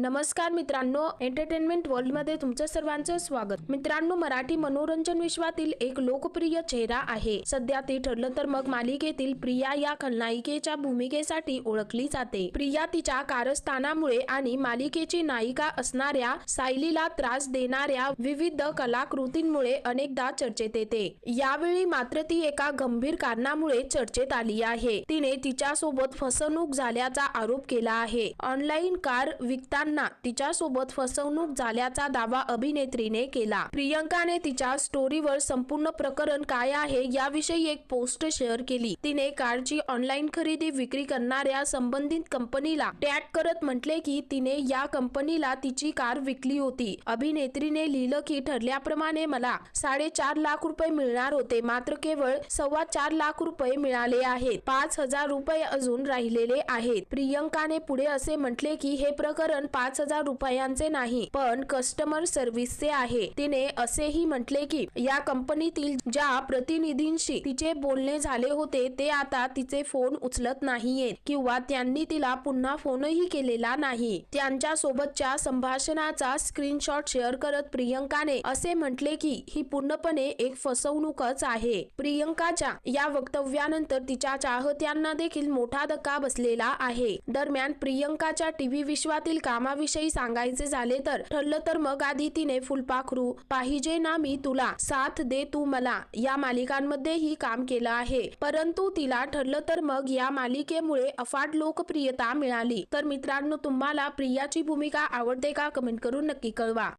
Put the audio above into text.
नमस्कार मित्रांनो एंटरटेनमेंट वर्ल्डमध्ये तुमचं सर्वांचं स्वागत. मित्रांनो मराठी मनोरंजन विश्वातील एक लोकप्रिय चेहरा आहे. सध्या ती ठरलं तर मग मालिकेतील प्रिया या खलनायिकेच्या भूमिकेसाठी ओळखली जाते. प्रिया तिच्या कारस्थानामुळे आणि मालिकेची नायिका असणाऱ्या सायलीला त्रास देणाऱ्या विविध कलाकृतींमुळे अनेकदा चर्चेत येते. यावेळी मात्र ती एका गंभीर कारणामुळे चर्चेत आली आहे. तिने तिच्यासोबत फसवणूक झाल्याचा आरोप केला आहे. ऑनलाईन कार विकताना तिच्यासोबत फसवणूक झाल्याचा दावा अभिनेत्रीने केला. प्रियंकाने तिच्या स्टोरीवर संपूर्ण प्रकरण काय आहे याविषयी एक पोस्ट शेअर केली. तिने कारची ऑनलाईन खरेदी विक्री करणाऱ्या संबंधित कंपनीला टॅग करत म्हटले की तिने या कंपनीला तिची कार विकली होती. अभिनेत्रीने लिहिलं की ठरल्याप्रमाणे मला साडेचार लाख रुपये मिळणार होते. मात्र केवळ सव्वा चार लाख रुपये मिळाले आहेत. पाच हजार रुपये अजून राहिलेले आहेत. प्रियंकाने पुढे असे म्हटले की हे प्रकरण पाच हजार रुपयांचे नाही पण कस्टमर सर्व्हिसचे आहे. तिने असेही म्हटले की या कंपनीतील ज्या प्रतिनिधींशी तिचे बोलणे झाले होते ते आता तिचे फोन उचलत नाहीयेत किंवा त्यांनी तिला पुन्हा फोनही केलेला नाही. त्यांच्या सोबतच्या संभाषणाचा स्क्रीनशॉट शेअर करत प्रियंकाने असे म्हटले की ही पूर्णपणे एक फसवणूकच आहे. प्रियंकाच्या या वक्तव्यानंतर तिच्या चाहत्यांना देखील मोठा धक्का बसलेला आहे. दरम्यान प्रियंकाच्या टीव्ही विश्वातील कामाविषयी सांगायचे झाले तर ठरलं तर मग आधी तिने फुलपाखरू पाहिजे ना मी तुला साथ दे तू मला. या मालिकांमध्येही काम केलं आहे. परंतु तिला ठरलं तर मग या मालिकेमुळे अफाट लोकप्रियता मिळाली. तर मित्रांनो तुम्हाला प्रियाची भूमिका आवडते का? कमेंट करून नक्की कळवा.